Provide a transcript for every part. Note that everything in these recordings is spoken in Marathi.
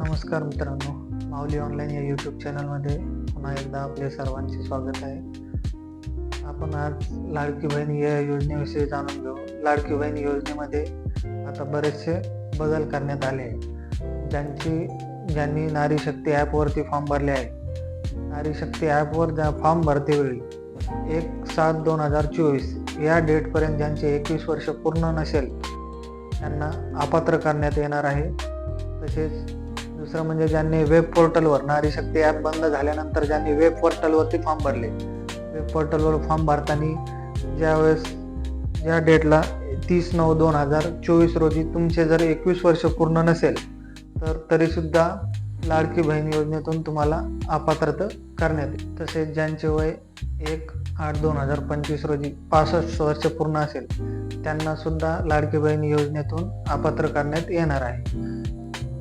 नमस्कार मित्रांनो. माऊली ऑनलाईन या यूट्यूब चॅनलमध्ये पुन्हा एकदा आपले सर्वांचे स्वागत आहे. आपण आज लाडकी बहीण या योजनेविषयी जाणून घेऊ. लाडकी बहीण योजनेमध्ये आता बरेचसे बदल करण्यात आले ज्यांची ज्यांनी नारी शक्ती ॲपवरती फॉर्म भरले आहे नारी शक्ती ॲपवर ज्या फॉर्म भरते वेळी एक सात दोन हजार चोवीस या डेटपर्यंत ज्यांचे एकवीस वर्ष पूर्ण नसेल त्यांना अपात्र करण्यात येणार आहे. तसेच दुसरं म्हणजे ज्यांनी वेब पोर्टलवर नारी शक्ती ॲप बंद झाल्यानंतर ज्यांनी वेब पोर्टलवरती फॉर्म भरले. वेब पोर्टलवर फॉर्म भरताना ज्यावेळेस ज्या डेटला तीस नऊ दोन हजार चोवीस रोजी तुमचे जर एकवीस वर्ष पूर्ण नसेल तर तरीसुद्धा लाडकी बहीण योजनेतून तुम्हाला अपात्रता करण्यात येईल. तसेच ज्यांचे वय एक आठ दोन हजार पंचवीस रोजी पासष्ट वर्ष पूर्ण असेल त्यांनासुद्धा लाडकी बहीण योजनेतून अपात्र करण्यात येणार आहे.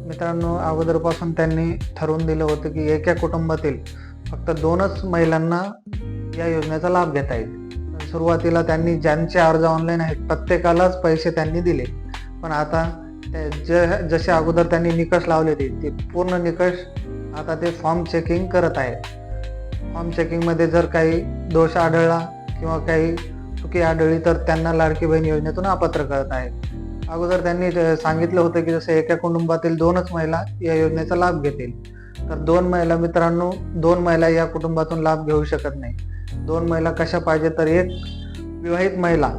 मित्रांनो अगोदरपासून त्यांनी ठरवून दिलं होतं की एका कुटुंबातील फक्त दोनच महिलांना या योजनेचा लाभ घेता येईल. सुरुवातीला त्यांनी ज्यांचे अर्ज ऑनलाईन आहेत प्रत्येकालाच पैसे त्यांनी दिले. पण आता ते जसे अगोदर त्यांनी निकष लावले ते ते पूर्ण निकष आता ते फॉर्म चेकिंग करत आहेत. फॉर्म चेकिंगमध्ये जर काही दोष आढळला किंवा काही चुकी आढळली तर त्यांना लाडकी बहीण योजनेतून अपात्र करत आहेत. अगोदर त्यांनी सांगितलं होतं की जसं एका कुटुंबातील दोनच महिला या योजनेचा लाभ घेतील. तर दोन महिला मित्रांनो दोन महिला या कुटुंबातून लाभ घेऊ शकत नाही. दोन महिला कशा पाहिजे तर एक विवाहित महिला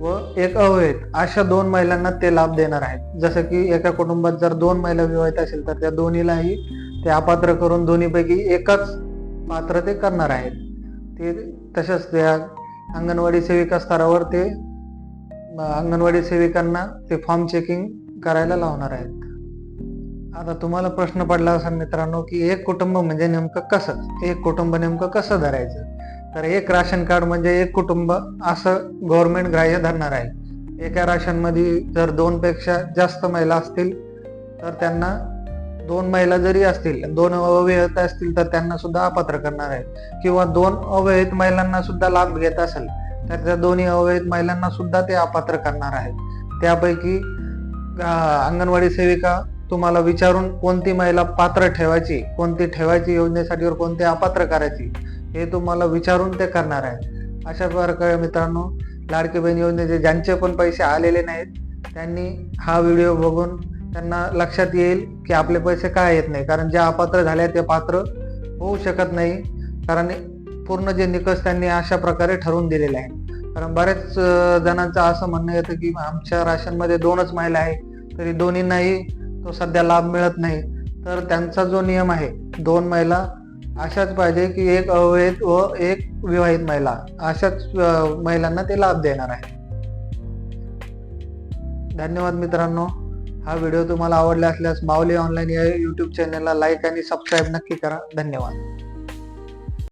व एक अविवाहित अशा दोन महिलांना ते लाभ देणार आहेत. जसं की एका कुटुंबात जर दोन महिला विवाहित असेल तर त्या दोन्हीलाही ते अपात्र करून दोन्हीपैकी एकच पात्र ते करणार आहेत. ते तसंच त्या अंगणवाडी सेविका स्तरावर ते अंगणवाडी सेविकांना ते फॉर्म चेकिंग करायला लावणार आहेत. आता तुम्हाला प्रश्न पडला असेल मित्रांनो की एक कुटुंब म्हणजे नेमकं कसं? एक कुटुंब नेमकं कसं धरायचं? तर एक राशन कार्ड म्हणजे एक कुटुंब असं गव्हर्नमेंट ग्राह्य धरणार आहे. एका राशनमध्ये जर दोनपेक्षा जास्त महिला असतील तर त्यांना दोन महिला जरी असतील दोन अविवाहित असतील तर त्यांना सुद्धा अपात्र करणार आहे किंवा दोन अविवाहित महिलांना सुद्धा लाभ घेत असेल तर त्या दोन्ही अवैध महिलांना सुद्धा ते अपात्र करणार आहेत. त्यापैकी अंगणवाडी सेविका तुम्हाला विचारून कोणती महिला पात्र ठेवायची कोणती ठेवायची योजनेसाठी वर कोणती अपात्र करायची हे तुम्हाला विचारून ते करणार आहे अशा प्रकारे मित्रांनो लाडकी बहीण योजनेचे ज्यांचे पण पैसे आलेले नाहीत त्यांनी हा व्हिडिओ बघून त्यांना लक्षात येईल की आपले पैसे काय येत नाही. कारण ज्या अपात्र झाल्या ते पात्र होऊ शकत नाही. कारण पूर्ण जे निकष त्यांनी अशा प्रकारे ठरवून दिलेले आहे कारण बऱ्याच जणांचं असं म्हणणं येतं की आमच्या राशनमध्ये दोनच महिला आहे तरी दोन्हींनाही तो सध्या लाभ मिळत नाही. तर त्यांचा जो नियम आहे दोन महिला अशाच पाहिजे की एक अवैध व एक विवाहित महिला अशाच महिलांना ते लाभ देणार आहे धन्यवाद मित्रांनो. हा व्हिडिओ तुम्हाला आवडला असल्यास माऊली ऑनलाईन या यूट्यूब चॅनलला लाईक आणि सबस्क्राईब नक्की करा. धन्यवाद.